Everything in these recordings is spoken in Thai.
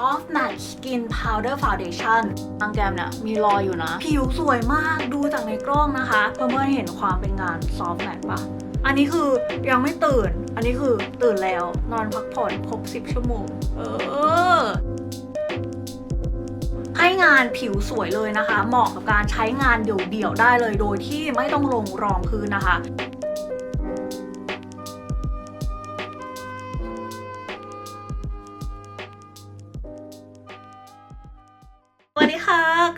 Soft Matte Skin Powder Foundation ทางแกมเนี่ยมีรอยอยู่นะ ผิวสวยมากดูจากในกล้องนะคะเพื่อนๆเห็นความเป็นงาน Soft Matte ปะอันนี้คือยังไม่ตื่น อันนี้คือตื่นแล้วนอนพักผ่อนครบ10 ชั่วโมง เออให้งานผิวสวยเลยนะคะ เหมาะกับการใช้งานเดี่ยวๆได้เลยโดยที่ไม่ต้องลงรองพื้นนะคะ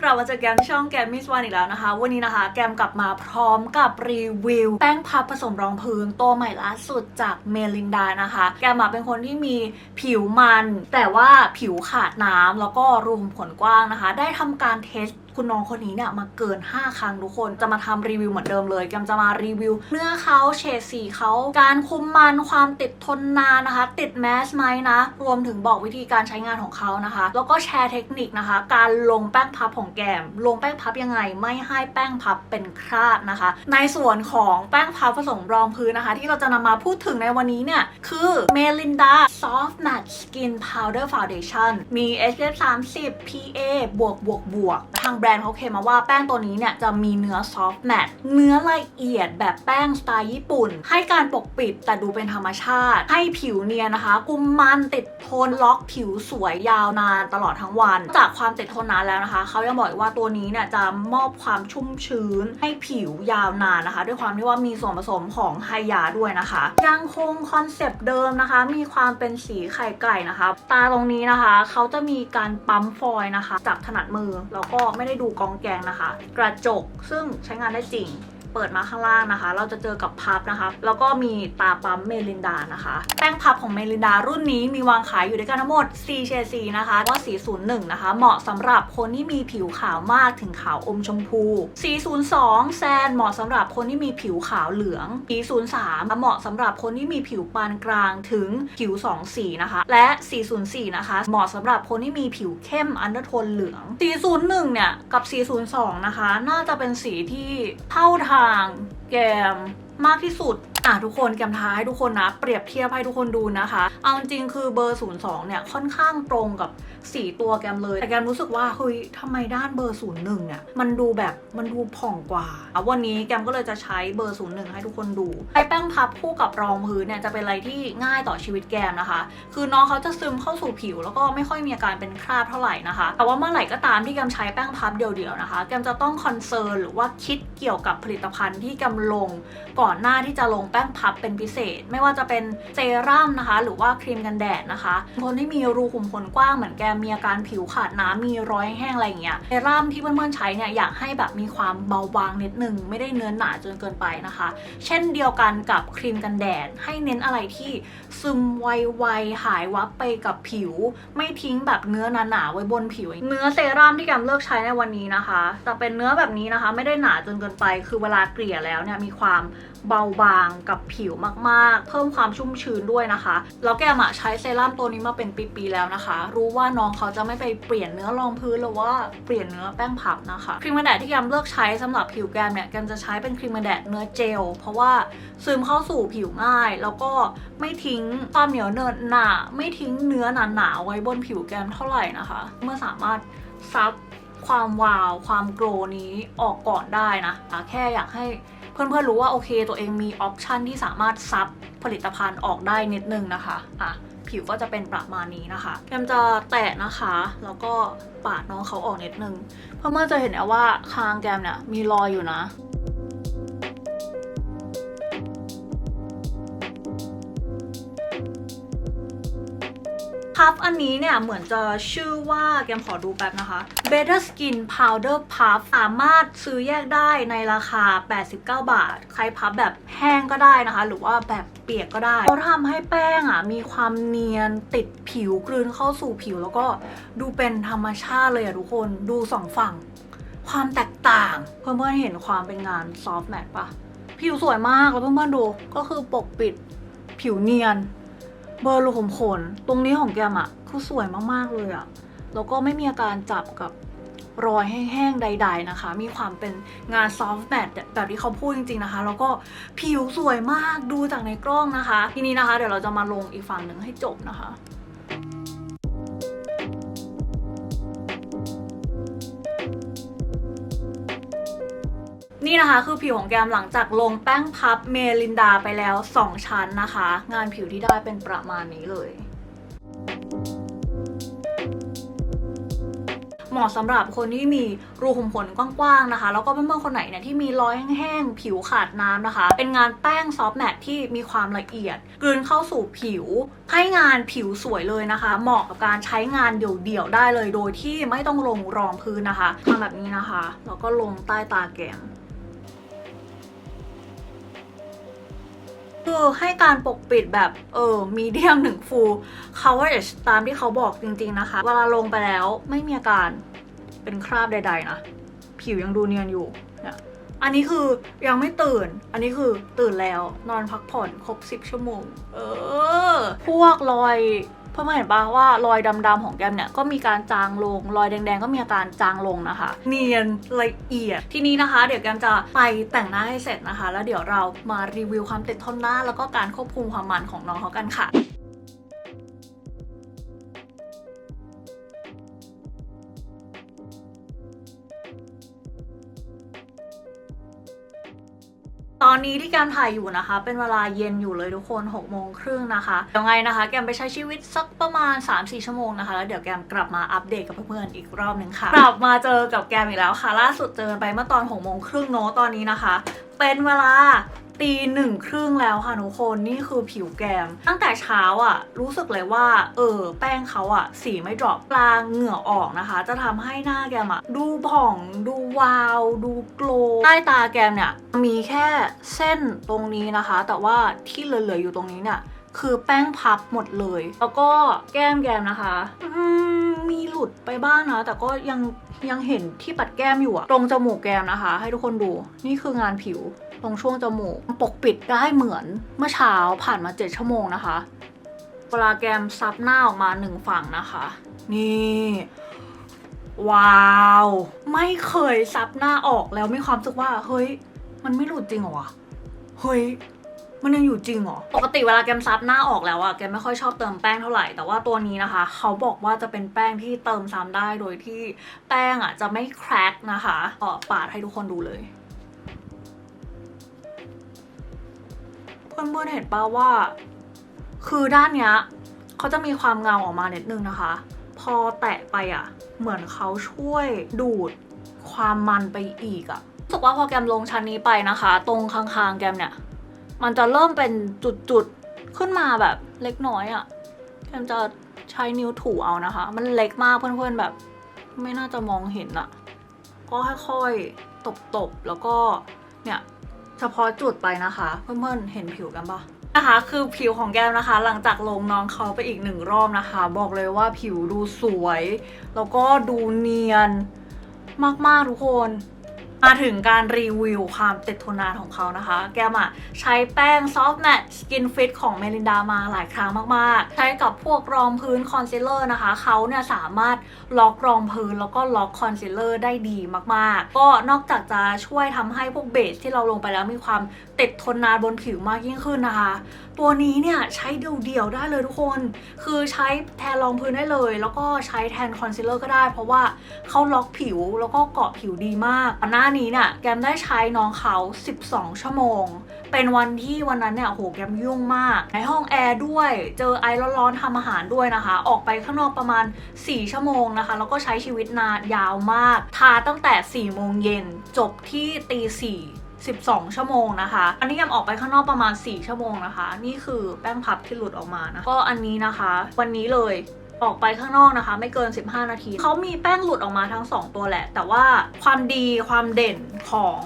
กลับมาเจอแกมช่องแกมมิสวานอีกแล้วนะคะ วันนี้นะคะ แกมกลับมาพร้อมกับรีวิว แป้งพับผสมรองพื้นตัวใหม่ล่าสุดจากเมลินดานะคะ แกมาเป็นคนที่มีผิวมัน แต่ว่าผิวขาดน้ำแล้วก็รูขุมขนกว้างนะคะ ได้ทำการเทสคุณน้องคนนี้เนี่ยมาเกิน 5 ครั้งทุกคนจะมาทำรีวิวเหมือนเดิมเลยแกมจะมารีวิวเนื้อเขาเฉดสีเขาการคุมมันความติดทนนานนะคะ ติดแมสไหมนะ รวมถึงบอกวิธีการใช้งานของเขานะคะ แล้วก็แชร์เทคนิคนะคะ การลงแป้งพับของแกม ลงแป้งพับยังไง ไม่ให้แป้งพับเป็นคราบนะคะ ในส่วนของแป้งพับผสมรองพื้นนะคะ ที่เราจะนำมาพูดถึงในวันนี้เนี่ยคือ Melinda Soft Matte Skin Powder Foundation มี SPF 30 PA บวกบวกบวกทางแบรนด์เขาเคมมาว่าแป้งตัวนี้เนี่ยจะมีเนื้อ soft matte เนื้อละเอียดแบบแป้งสไตล์ญี่ปุ่น ให้การปกปิดแต่ดูเป็นธรรมชาติ ให้ผิวเนียนนะคะ กุมมันติดทนล็อกผิวสวยยาวนานตลอดทั้งวัน จากความติดทนนานแล้วนะคะเขายังบอกอีกว่าตัวนี้เนี่ยจะมอบความชุ่มชื้น ให้ผิวยาวนานนะคะ ด้วยความที่ว่ามีส่วนผสมของไฮยาด้วยนะคะ ยังคงคอนเซปต์เดิมนะคะ มีความเป็นสีไข่ไก่นะคะ ตาตรงนี้นะคะเขาจะมีการปั๊มฟอยนะคะ จับถนัดมือแล้วก็ไม่ได้ดูกองแกงนะคะ กระจกซึ่งใช้งานได้จริง เปิดมาข้างล่างนะคะ เราจะเจอกับพับนะคะ แล้วก็มีตาปั๊มเมลินดานะคะ แป้งพับของเมลินดารุ่นนี้มีวางขายอยู่ด้วยกันทั้งหมด4เฉดสีนะคะว่าสี01 นะคะ เหมาะสำหรับคนที่มีผิวขาวมากถึงขาวอมชมพูสี02 แซนเหมาะสำหรับคนที่มีผิวขาวเหลืองสี03 เหมาะสำหรับคนที่มีผิวปานกลางถึงผิว2สีนะคะ และ 404 นะคะ เหมาะสำหรับคนที่มีผิวเข้มอันเดอร์โทนเหลือง 401 เนี่ย กับ 402 นะคะ น่าจะเป็นสีที่เท่าทางแกมมากที่สุด อะทุกคนแกมท้าให้ทุกคนนะ เปรียบเทียบให้ทุกคนดูนะคะ เอาจริงคือเบอร์ 02 เนี่ยค่อนข้างตรงกับสีตัวแกมเลย แต่แกมรู้สึกว่าเฮ้ยทำไมด้านเบอร์ 01 เนี่ยมันดูแบบมันดูผ่องกว่าอะวันนี้แกมก็เลยจะใช้เบอร์ 01 ให้ทุกคนดูไอ้แป้งพับคู่กับรองพื้นเนี่ยจะเป็นอะไรที่ง่ายต่อชีวิตแกมนะคะ คือน้องเขาจะซึมเข้าสู่ผิว แล้วก็ไม่ค่อยมีอาการเป็นคราบเท่าไหร่นะคะ แต่ว่าเมื่อไหร่ก็ตามที่แกมใช้แป้งพับเดียวๆนะคะแกมจะต้องคอนเซิร์นหรือว่าคิดเกี่ยวกับผลิตภัณฑ์ที่แกมลงก่อนหน้าที่จะลงแป้งพับเป็นพิเศษ ไม่ว่าจะเป็นเซรั่มนะคะ หรือว่าครีมกันแดดนะคะคนที่มีรูขุมขนกว้างเหมือนแกมีอาการผิวขาดน้ำมีรอยแห้งอะไรอย่างเงี้ยเซรั่มที่เพื่อนๆใช้เนี่ยอยากให้แบบมีความเบาบางนิดนึงไม่ได้เนื้อหนาจนเกินไปนะคะ เช่นเดียวกันกับครีมกันแดด ให้เน้นอะไรที่ซึมไวๆหายวับไปกับผิว ไม่ทิ้งแบบเนื้อหนาๆไว้บนผิว เนื้อเซรั่มที่แกมเลือกใช้ในวันนี้นะคะจะเป็นเนื้อแบบนี้นะคะ ไม่ได้หนาจนเกินไป คือเวลาเกลี่ยแล้วเนี่ยมีความ เบาบางกับผิวมากๆ เพิ่มความชุ่มชื้นด้วยนะคะ แล้วแกมอะใช้เซรั่มตัวนี้มาเป็นปีๆแล้วนะคะ รู้ว่าน้องเขาจะไม่ไปเปลี่ยนเนื้อรองพื้นหรือว่าเปลี่ยนเนื้อแป้งพับนะคะครีมกันแดดที่แกมเลือกใช้สำหรับผิวแกมเนี่ยแกมจะใช้เป็นครีมกันแดดเนื้อเจล เพราะว่าซึมเข้าสู่ผิวง่าย แล้วก็ไม่ทิ้งความเหนียวเนินหนาไม่ทิ้งเนื้อหนาๆไว้บนผิวแกมเท่าไหร่นะคะ เมื่อสามารถซับความวาว ความโกรนี้ออกก่อนได้นะ แค่อยากให้ เพื่อนๆรู้ว่าโอเค ตัวเองมีออปชันที่สามารถซับผลิตภัณฑ์ออกได้นิดนึงนะคะอะผิวก็จะเป็นประมาณนี้นะคะแกมจะแตะนะคะ แล้วก็ปาดน้องเขาออกนิดนึง เพื่อนๆจะเห็นนะว่าคางแกมเนี่ยมีรอยอยู่นะ พับอันนี้เนี่ย เหมือนจะชื่อว่าแกมขอดูแป๊บนะคะ Better Skin Powder Puff สามารถซื้อแยกได้ในราคา 89 บาท ใครพับแบบแห้งก็ได้นะคะ หรือว่าแบบเปียกก็ได้เขาทำให้แป้งอะ มีความเนียนติดผิวกลืนเข้าสู่ผิว แล้วก็ดูเป็นธรรมชาติเลยอะทุกคนดูสองฝั่ง ความแตกต่างเพื่อนๆเห็นความเป็นงานซอฟต์แมทปะผิวสวยมากแล้วเพื่อนๆดูก็คือปกปิดผิวเนียน บอร์รูขุมขนตรงนี้ของแกมอะคือสวยมากๆเลยอะแล้วก็ไม่มีอาการจับกับรอยแห้งๆ ใด ๆ นะคะ มีความเป็นงานซอฟต์แมทแบบที่เขาพูดจริง ๆ นะคะ แล้วก็ผิวสวยมากดูจากในกล้องนะคะ ทีนี้นะคะ เดี๋ยวเราจะมาลงอีกฝั่งหนึ่งให้จบนะคะ นี่นะคะคือผิวของแกมหลังจากลงแป้งพับเมลินดาไปแล้ว 2 ชั้นนะคะ งานผิวที่ได้เป็นประมาณนี้เลยเหมาะสำหรับคนที่มีรูขุมขนกว้างๆนะคะ แล้วก็เพื่อนๆคนไหนเนี่ยที่มีรอยแห้งๆ ผิวขาดน้ำนะคะ เป็นงานแป้งซอฟต์แมทที่มีความละเอียด กลืนเข้าสู่ผิว ให้งานผิวสวยเลยนะคะ เหมาะกับการใช้งานเดี่ยวๆได้เลยโดยที่ไม่ต้องลงรองพื้นนะคะทำแบบนี้นะคะ แล้วก็ลงใต้ตาแก้ม คือให้การปกปิดแบบเออมีเดียมหนึ่งฟูเขาว่าตามที่เขาบอกจริงๆนะคะ เวลาลงไปแล้วไม่มีอาการเป็นคราบใด ๆ นะ ผิวยังดูเนียนอยู่เนี่ยอันนี้คือยังไม่ตื่น อันนี้คือตื่นแล้วนอนพักผ่อนครบ 10 ชั่วโมง เออ พวกรอย เพื่อนๆเห็นปะว่ารอยดำๆของแกมเนี่ยก็มีการจางลง รอยแดงๆก็มีอาการจางลงนะคะ เนียนละเอียด ทีนี้นะคะ เดี๋ยวแกมจะไปแต่งหน้าให้เสร็จนะคะ แล้วเดี๋ยวเรามารีวิวความติดทนหน้า แล้วก็การควบคุมความมันของน้องเขากันค่ะ อนนี้ที่แกมถ่ายอยู่นะคะ เป็นเวลาเย็นอยู่เลยทุกคน6โมงครึ่งนะคะเดี๋ยวไงนะคะ แกมไปใช้ชีวิตสักประมาณ 3-4 ชั่วโมงนะคะ แล้วเดี๋ยวแกมกลับมาอัปเดตกับเพื่อนๆอีกรอบหนึ่งค่ะ กลับมาเจอกับแกมอีกแล้วค่ะ ล่าสุดเจอไปเมื่อตอน6โมงครึ่งเนาะตอนนี้นะคะ เป็นเวลา ตีหนึ่งครึ่งแล้วค่ะทุกคนนี่คือผิวแกม ตั้งแต่เช้าอะ่ะ รู้สึกเลยว่า เออ แป้งเขาอะ่ะ สีไม่ดรอปกลางเหงื่อออกนะคะ จะทำให้หน้าแกมอะ่ะ ดูผ่องดูวาว ดูโกลใต้ตาแกมเนี่ย มีแค่เส้นตรงนี้นะคะ แต่ว่าที่เหลือๆอยู่ตรงนี้เนี่ยคือแป้งพับหมดเลย แล้วก็แก้มแกมนะคะมมีหลุดไปบ้างนะ แต่ก็ยังยังเห็นที่ปัดแก้มอยู่อะตรงจมูกแกมนะคะ ให้ทุกคนดู นี่คืองานผิว ตรงช่วงจมูก ปกปิดได้เหมือนเมื่อเช้าผ่านมา 7 ชั่วโมงนะคะเวลาแกมซับหน้าออกมาหนึ่งฝั่งนะคะ นี่ ว้าว ไม่เคยซับหน้าออกแล้วมีความรู้สึกว่า เฮ้ย มันไม่หลุดจริงเหรอวะเฮ้ยมันยังอยู่จริงเหรอ ปกติเวลาแกมซับหน้าออกแล้วอะแกไม่ค่อยชอบเติมแป้งเท่าไหร่ แต่ว่าตัวนี้นะคะ เขาบอกว่าจะเป็นแป้งที่เติมซ้ำได้โดยที่แป้งอะจะไม่แครกนะคะก็ปาดให้ทุกคนดูเลย เพื่อนๆเห็นป่าว่า คือด้านเนี้ยเขาจะมีความเงาออกมาเนิดนึงนะคะ พอแตะไปอะเหมือนเขาช่วยดูดความมันไปอีกอะรู้สึกว่าพอแกมลงชั้นนี้ไปนะคะ ตรงข้างๆแกมเนี่ย มันจะเริ่มเป็นจุดๆขึ้นมาแบบเล็กน้อยอะ่ะแกมจะใช้นิ้วถูเอานะคะ มันเล็กมากเพื่อนๆแบบ ไม่น่าจะมองเห็นอะ่ะ ก็ค่อยๆตบๆแล้วก็เนี่ย เฉพาะจุดไปนะคะ เพื่อนๆเห็นผิวกันปะนะคะคือผิวของแก้มนะคะ หลังจากลงน้องเขาไปอีกหนึ่งรอบนะคะ บอกเลยว่าผิวดูสวย แล้วก็ดูเนียนมากๆทุกคน มาถึงการรีวิวความติดทนนานของเขานะคะ แกมอะใช้แป้ง Soft Matte Skin Fit ของเมลินดามาหลายครั้งมาก ๆ ใช้กับพวกรองพื้นคอนซีลเลอร์นะคะ เขาเนี่ยสามารถล็อกรองพื้นแล้วก็ล็อกคอนซีลเลอร์ได้ดีมาก ๆ ก็นอกจากจะช่วยทำให้พวกเบสที่เราลงไปแล้วมีความติดทนนานบนผิวมากยิ่งขึ้นนะคะตัวนี้เนี่ยใช้เดี่ยวๆได้เลยทุกคน คือใช้แทนรองพื้นได้เลย แล้วก็ใช้แทนคอนซีลเลอร์ก็ได้ เพราะว่าเขาล็อกผิวแล้วก็เกาะผิวดีมากหน้านี้เนี่ยแกมได้ใช้น้องเขา 12 ชั่วโมง เป็นวันที่วันนั้นเนี่ยโหแกมยุ่งมาก ในห้องแอร์ด้วย เจอไอร้อนๆทำอาหารด้วยนะคะ ออกไปข้างนอกประมาณ 4 ชั่วโมงนะคะ แล้วก็ใช้ชีวิตนานยาวมาก ทาตั้งแต่4โมงเย็นจบที่ตี4 12 ชั่วโมงนะคะ อันนี้ยำออกไปข้างนอกประมาณ 4 ชั่วโมงนะคะ นี่คือแป้งพับที่หลุดออกมานะ ก็อันนี้นะคะ วันนี้เลยออกไปข้างนอกนะคะ ไม่เกิน 15 นาที เขามีแป้งหลุดออกมาทั้ง 2 ตัวแหละ แต่ว่าความดีความเด่นของ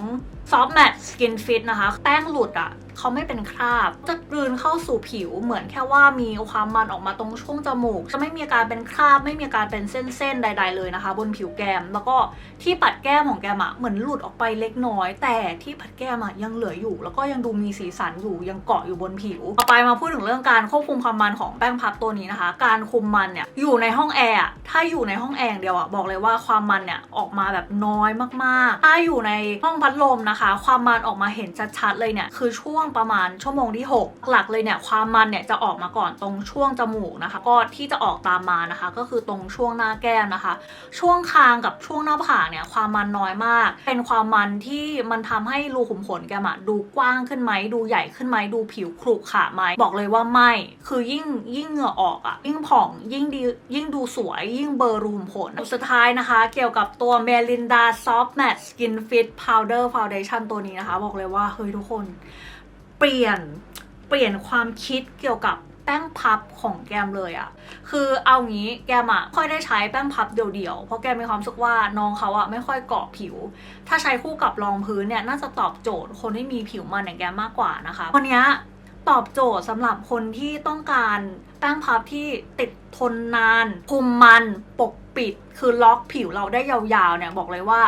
Soft Matte Skin Fit นะคะ แป้งหลุดอะ่ะ เขาไม่เป็นคราบ จะกลืนเข้าสู่ผิวเหมือนแค่ว่ามีความมันออกมาตรงช่วงจมูก จะไม่มีอาการเป็นคราบ ไม่มีอาการเป็นเส้นๆใด ๆ เลยนะคะ บนผิวแก้มแล้วก็ที่ปัดแก้มของแกมอะเหมือนหลุดออกไปเล็กน้อย แต่ที่ปัดแก้มอะยังเหลืออยู่ แล้วก็ยังดูมีสีสันอยู่ยังเกาะอยู่บนผิวต่อไปมาพูดถึงเรื่องการควบคุมความมันของแป้งพับตัวนี้นะคะ การคุมมันเนี่ยอยู่ในห้องแอร์ถ้าอยู่ในห้องแอร์อย่างเดียวอะบอกเลยว่าความมันเนี่ยออกมาแบบน้อยมากๆ ถ้าอยู่ในห้องพัดลมนะคะ ความมันออกมาเห็นชัดๆเลยเนี่ยคือช่วงประมาณชั่วโมงที่ 6 หลักเลยเนี่ยความมันเนี่ยจะออกมาก่อนตรงช่วงจมูกนะคะ ก็ที่จะออกตามมานะคะ ก็คือตรงช่วงหน้าแก้มนะคะ ช่วงคางกับช่วงหน้าผากเนี่ยความมันน้อยมาก เป็นความมันที่มันทำให้รูขุมขนแกมะดูกว้างขึ้นไหมดูใหญ่ขึ้นไหมดูผิวขรุขระไหมบอกเลยว่าไม่ คือยิ่งยิ่งเหงื่อออกอะยิ่งผ่องยิ่งดียิ่งดูสวย ยิ่งเบลอร์รูขุมขนสุดท้ายนะคะ เกี่ยวกับตัว Melinda Soft Matte Skin Fit Powder Foundation ตัวนี้นะคะ บอกเลยว่าเฮ้ยทุกคน เปลี่ยนเปลี่ยนความคิดเกี่ยวกับแป้งพับของแกมเลยอะคือเอางี้แกมอะค่อยได้ใช้แป้งพับเดี่ยวๆ เพราะแกมีความรู้สึกว่าน้องเขาอะไม่ค่อยเกาะผิว ถ้าใช้คู่กับรองพื้นเนี่ยน่าจะตอบโจทย์คนที่มีผิวมันอย่างแกมมากกว่านะคะ วันเนี้ยตอบโจทย์สำหรับคนที่ต้องการแป้งพับที่ติดทนนานคุมมันปกปิดคือล็อกผิวเราได้ยาวๆเนี่ยบอกเลยว่า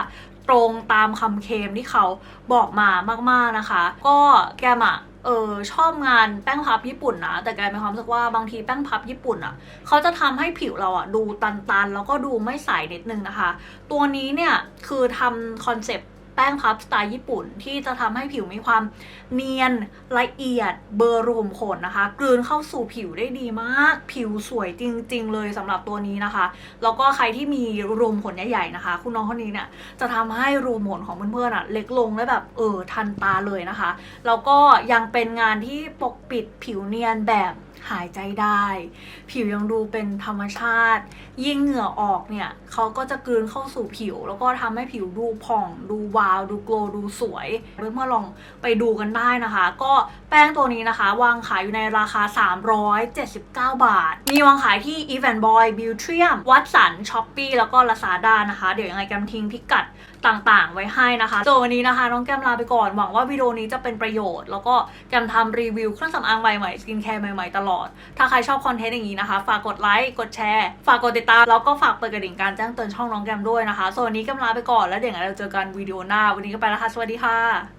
ตรงตามคำเคลมที่เขาบอกมามากๆนะคะ ก็แกมอะเออชอบงานแป้งพับญี่ปุ่นนะแต่แกมีความรู้สึกว่าบางทีแป้งพับญี่ปุ่นอะเขาจะทำให้ผิวเราอะดูตันๆ แล้วก็ดูไม่ใสนิดนึงนะคะ ตัวนี้เนี่ยคือทำคอนเซปต์ แป้งพับสไตล์ญี่ปุ่น ที่จะทำให้ผิวมีความเนียนละเอียดเบอร์รูมขนนะคะ กลืนเข้าสู่ผิวได้ดีมาก ผิวสวยจริง ๆ เลยสำหรับตัวนี้นะคะ แล้วก็ใครที่มีรูมขนใหญ่ๆนะคะ คุณน้องคนนี้เนี่ยจะทำให้รูมขนของเพื่อนๆอะเล็กลงได้แบบเออทันตาเลยนะคะ แล้วก็ยังเป็นงานที่ปกปิดผิวเนียนแบบหายใจได้ ผิวยังดูเป็นธรรมชาติ ยิ่งเหงื่อออกเนี่ยเขาก็จะกลืนเข้าสู่ผิว แล้วก็ทำให้ผิวดูผ่องดูวาวดูโกลดูสวยเพื่อนๆลองไปดูกันได้นะคะ ก็แป้งตัวนี้นะคะ วางขายอยู่ในราคา 379 บาท มีวางขายที่ e v a n Boy b e a u t r i u m วัดสันช้อปปี้แล้วก็ Lazada นะคะ เดี๋ยวยังไงแกมทิ้งพิกัดต่างๆ ไว้ให้นะคะส่วนวันนี้นะคะ น้องแกมลาไปก่อน หวังว่าวิดีโอนี้จะเป็นประโยชน์ แล้วก็แกมทำรีวิวเครื่องสำอางใหม่ๆสกินแคร์ใหม่ๆ ตลอด ถ้าใครชอบคอนเทนต์อย่างนี้นะคะ ฝากกดไลค์กดแชร์ฝากกดติดตามแล้วก็ฝากเปิดกระดิ่งการแจ้งเตือนช่องน้องแกมด้วยนะคะส่วนวันนี้แกมลาไปก่อนแล้วเดี๋ยวเราเจอกันวิดีโอหน้าวันนี้ก็ไปแล้วค่ะ สวัสดีค่ะ